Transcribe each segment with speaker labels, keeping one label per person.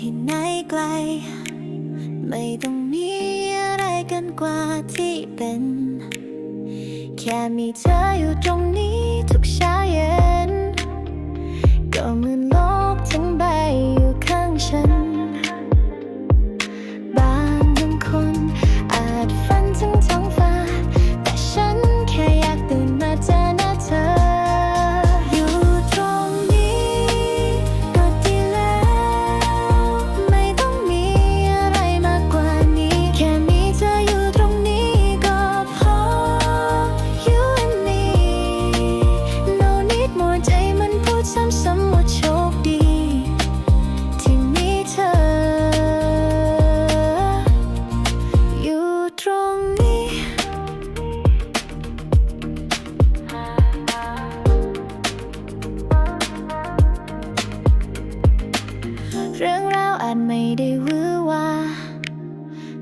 Speaker 1: ที่ไหนไกล ไม่ต้องมีอะไรกันกว่าที่เป็น แค่มีเธออยู่ตรงนี้ ไม่ได้วือว่า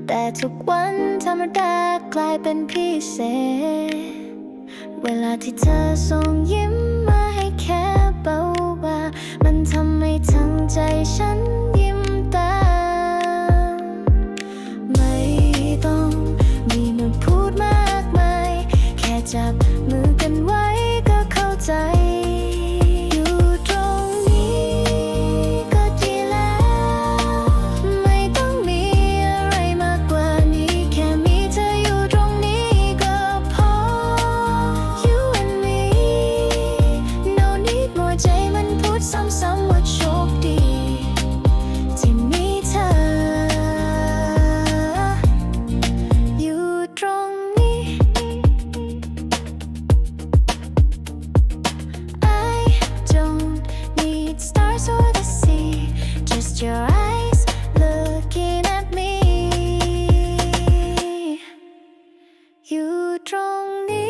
Speaker 1: แต่ทุกวันธรรมดากลายเป็นพิเศษ เวลาที่เธอส่งยิ้ม or the sea, just your eyes looking at me. You drawn me,